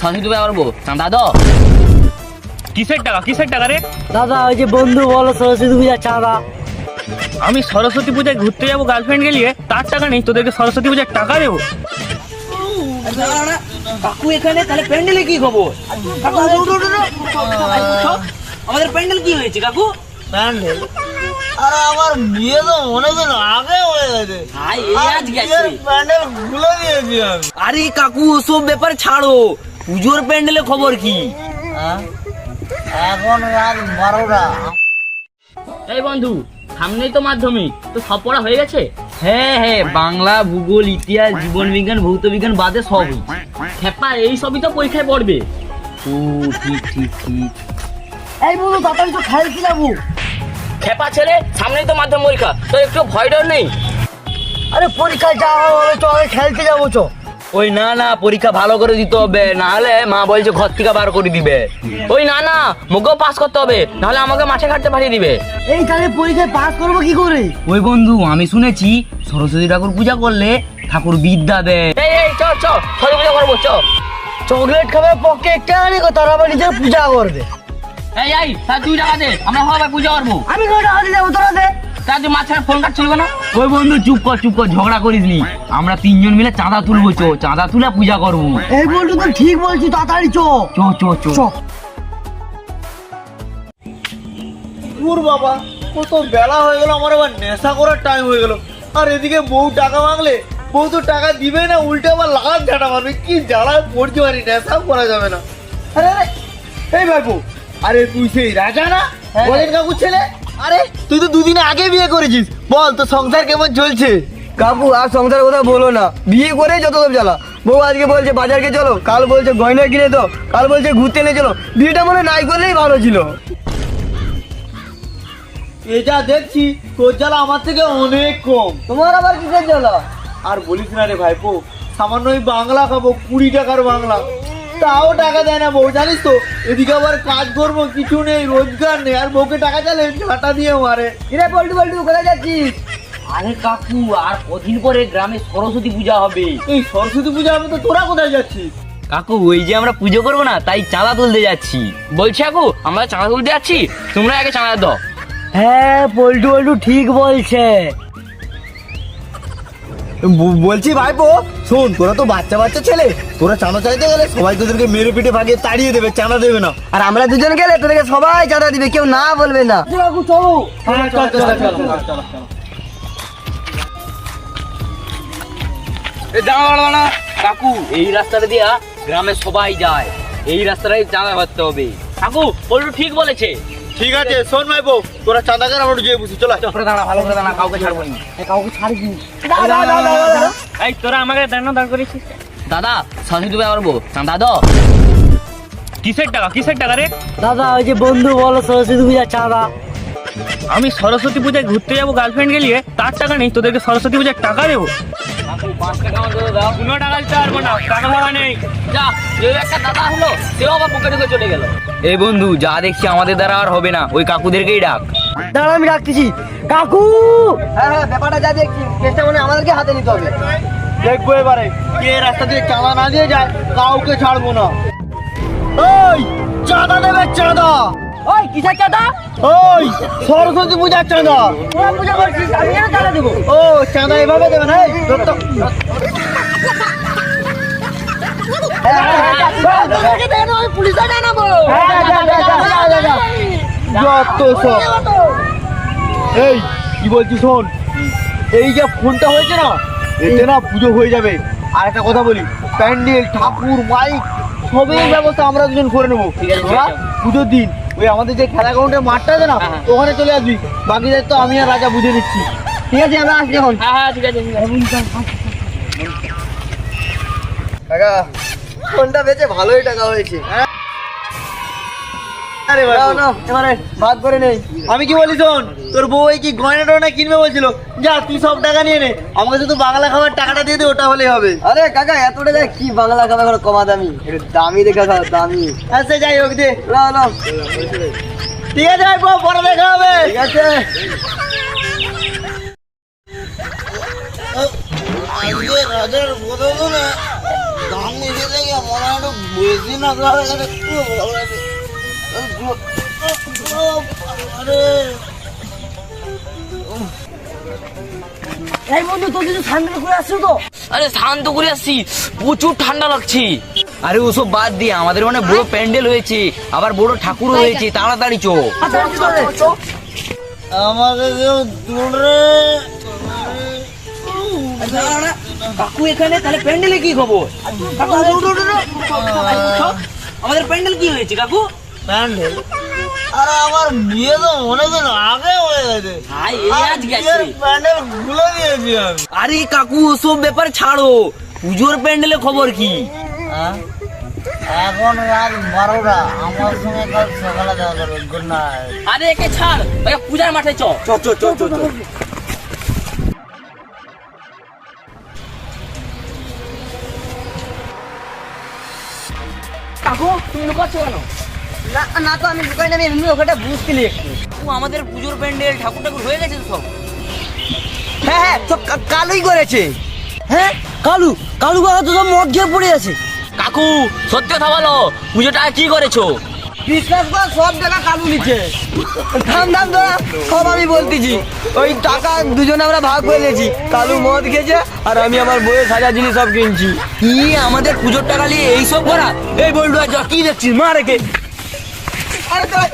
সরস্বতী পূজা করব চাঁদা দাও কিসের টাকা? কিসের টাকা রে? দাদা ওই যে বন্ধু বলো সরস্বতী পূজা চাঁদা। আমি সরস্বতী পূজায় ঘুরতে যাব গার্লফ্রেন্ড গেলিয়ে তার টাকা নেই তোদেরকে সরস্বতী পূজার টাকা দেবো। কাকু এখানে তাহলে প্যান্ডেলে কি খবর? কাকু। আমাদের প্যান্ডেল কি হয়েছে কাকু? প্যান্ডেল। আরে আমার বিয়ে তো অনেকদিন আগে হয়ে গেছে। আর প্যান্ডেল দিয়েছি আমি। কাকু সব ব্যাপার ছাড়ো। পুজোর প্যান্ডেলে খবর কি? হ্যাঁ? এখন রাত বারোটা। এই বন্ধু সামনেই তো মাধ্যমিক তো সব পড়া হয়ে গেছে? হ্যাঁ হ্যাঁ বাংলা ভূগোল ইতিহাস জীবন বিজ্ঞান ভৌত বিজ্ঞান বাদে সবই। খেপা এই সবই তো পরীক্ষায় পড়বে। ও ঠিক ঠিক ঠিক। এই বন্ধু তাড়াতাড়ি তো খেলতে যাব খেপা ছেলে সামনেই তো মাধ্যম পরীক্ষা তো একটু ভয় ডর নেই? আরে পরীক্ষায় যাওয়া হবে চ আমি খেলতে যাব চ ওই না না পরীক্ষা ভালো করে দিতে হবে না হলে মা বলছে ঘর থেকে বার করে দিবে। ওই না না মুখেও পাস করতে হবে নাহলে আমাকে মাঠে ঘাটতে পাঠিয়ে দিবে। এই তাহলে পরীক্ষায় পাস করব কি করে? ওই বন্ধু আমি শুনেছি সরস্বতী ঠাকুর পূজা করলে ঠাকুর বিদ্যা দেয়। এই এই চ চ সরস্বতী পূজা করব চ। চকলেট খাবে পক্ষে একটা আনি তারা আবার নিজের পূজা করবে। এই এই তার দুই টাকা দে আমরা সবাই পূজা করব। আমি কটা হাতে যাব তোরা দে। তার তুই মাঝখানে ফোন কাট চলবে না? ওই বন্ধু চুপ কর চুপ কর ঝগড়া করিস নি। আমরা তিনজন মিলে চাঁদা তুলবো চো চাঁদা তুলে পূজা করব। এই বলটু তো ঠিক বলছি তাড়াতাড়ি চ। চো চো চো। দূর বাবা কত বেলা হয়ে গেল আমার আবার নেশা করার টাইম হয়ে গেল। আর এদিকে বউ টাকা মাগলে বউ তো টাকা দিবে না উল্টে আবার লাগান ঝাঁটা মারবে। কি জ্বালা পড়তে পারি নেশাও করা যাবে না। আরে আরে এই ভাইপো আরে তুই সেই রাজা না? বলেন কাকু ছেলে। আরে তুই তো দুদিন আগে বিয়ে করেছিস। বল তো সংসার কেমন চলছে? কাকু আর সংসার কথা বলো না। বিয়ে করে যত সব জ্বালা। বউ আজকে বলছে বাজারকে চলো। কাল বলছে গয়না কিনে তো কাল বলছে ঘুরতে নিয়ে চলো। বিয়েটা মনে নাই করলেই ভালো ছিল। এ যা দেখছি তোর জ্বালা আমার থেকে অনেক কম। তোমার আবার কিসের জ্বালা? আর বলিস না রে ভাইপো সামান্য ওই বাংলা খাব কুড়ি টাকার বাংলা। তাও টাকা দেয় না বউ জানিস তো? এদিকে আবার কাজ করব কিছু নেই রোজগার নেই আর বউকে টাকা চালে ঝাঁটা দিয়ে মারে। কিরে পল্টু পল্টু কোথায় যাচ্ছিস? আরে কাকু আর কদিন পরে গ্রামে সরস্বতী পূজা হবে। এই সরস্বতী পূজা আমি তো তোরা কোথায় যাচ্ছিস? কাকু ওই যে আমরা পুজো করব না তাই চাঁদা তুলতে যাচ্ছি। বলছি কাকু আমরা চাঁদা তুলতে যাচ্ছি? তোমরা আগে চাঁদা দাও। হ্যাঁ পল্টু পল্টু ঠিক বলছে। বলছি ভাইপো শোন তোরা তো বাচ্চা বাচ্চা ছেলে তোরা চাঁদা চাইতে গেলে সবাই তোদেরকে মেরে পিঠে ভাগিয়ে তাড়িয়ে দেবে চাঁদা দেবে না। আর আমরা দুজন গেলে তোদেরকে সবাই চাঁদা দিবে কেউ না বলবে না। কাকু চলো। চল চল চল চল কাকু এই রাস্তাটা দিয়া গ্রামে সবাই যায়। এই রাস্তাটাই চাঁদা করতে হবে। কাকু ঠিক বলেছে। ঠিক আছে শোন ভাইপো তোরা চাঁদা কর আমরা গিয়ে বুঝি চল করে দাঁড়া ভালো করে দাঁড়া কাউকে ছাড়বো না। কাউকে ছাড়বি এই তোরা আমাকে দাঁড়ানো দাঁড় করেছিস দাদা সরস্বতী পূজা করব চাঁদা দাও। কিসের টাকা কিসের টাকা রে? দাদা ওই যে বন্ধু বলো সরস্বতী পূজা চাঁদা। আমি সরস্বতী পূজায় ঘুরতে যাব গার্লফ্রেন্ড গেলিয়ে তার টাকা নেই তোদেরকে সরস্বতী পূজার টাকা দেবো। কোনো টাকা দিতে পারব না টাকা টাকা নেই যা একটা দাদা হলো সেও আবার বুকে ঢুকে চলে গেল এই বন্ধু যা দেখছি আমাদের দ্বারা আর হবে না। ওই কাকুদেরকেই ডাক। দাঁড়া আমি ডাকতেছি। কাকু! হ্যাঁ হ্যাঁ ব্যাপারটা যা দেখছি চেষ্টা মনে আমাদেরকে হাতে নিতে হবে। দেখব এবারে কে রাস্তা দিয়ে চাঁদা না দিয়ে যায় কাউকে ছাড়বো না। ওই চাঁদা দেবে চাঁদা! কিসের চাঁদা ওই সরস্বতী পূজার চাঁদা তোরা পূজা করছিস আমি কেন চাঁদা দেবো ও চাঁদা এভাবে দেবে না এই, তো। পুলিশে জানাব যত সব এই কি বলছি শোন এই যে ফোনটা হয়েছে না এতে না পুজো হয়ে যাবে আর একটা কথা বলি প্যান্ডেল ঠাকুর মাইক সবের ব্যবস্থা আমরা দুজন করে নেব পুজোর দিন ওই আমাদের যে খেলা গ্রাউন্ডের মাঠটা আছে না ওখানে চলে আসবি। বাকি তো আমি আর রাজা বুঝে দিচ্ছি। ঠিক আছে আমরা আসছি এখন। হ্যাঁ হ্যাঁ ঠিক আছে কাকা ফোনটা বেচে ভালোই টাকা হয়েছে আরে ভাই নাও নাও এবারে ভাগ করে নেই। আমি কি বলি শোন তোর বউ এই কি গয়না টয়না কিনবে বলছিল? যা তুই সব টাকা নিয়ে নে। আমাকে শুধু বাংলা খাবার টাকাটা দিয়ে দে ওটা হলেই হবে। আরে কাকা এত টাকা কি বাংলা খাবে এখন কমা দামি। দামি দেখে খাও দামি। আচ্ছা যাই হোক দে। নাও নাও ঠিক আছে পরে দেখা হবে। ঠিক আছে। রাজার বদল না দাম নিতে থেকে মনে হয় বেশি না এই বন্ধু তোর কিছু ঠান্ডা করে আসছো তো? আরে স্নান তো করে আসছি প্রচুর ঠান্ডা লাগছে। আরে ওসব বাদ দিয়ে আমাদের মানে বড় প্যান্ডেল হয়েছে আবার বড় ঠাকুর হয়েছে তাড়াতাড়ি চো। আমাকে কেউ দূরে কাকু এখানে তাহলে প্যান্ডেলে কি খবর? আমাদের প্যান্ডেল কি হয়েছে কাকু? প্যান্ডেল আরে আমার বিয়ে তো অনেকদিন আগে হয়ে গেছে। হাই এই আজ গেছে। বিয়ের প্যান্ডেল দিয়েছি আমি। আরে কাকু ওসব ব্যাপার ছাড়ো। পুজোর প্যান্ডেলে খবর কি? হ্যাঁ? এখন রাত বারোটা। আমার সঙ্গে কাল সকালে দেখা করবে। গুড নাইট আরে একে ছাড়। পূজার মাঠে চ। চ চ চ চ চ। কাকু তুমি লুকাচ্ছ কেন? না না তো আমি দোকানে আমি এমনি বুঝছিলি একটু ও, আমাদের পুজোর প্যান্ডেল ঠাকুর ঠাকুর হয়ে গেছে তো সব? হ্যাঁ হ্যাঁ কা- কালুই করেছে। হ্যাঁ কালু কালু বাবা তো সব মদ খেয়ে পড়ে আছে। কাকু সত্যি কথা বলো পুজোটা কি করেছ? বিশ্বাস কর সব জায়গা কালু নিচ্ছে থাম থাম তোরা সব আমি বলতেছি। ওই টাকা দুজনে আমরা ভাগ করে নিয়েছি। কালু মদ খেয়েছে আর আমি আমার বইয়ের সাজা জিনিস সব কিনছি। কি আমাদের পুজোর টাকা নিয়ে এইসব করা? এই আজ কি দেখছিস? মা রেখে। আরে তোরা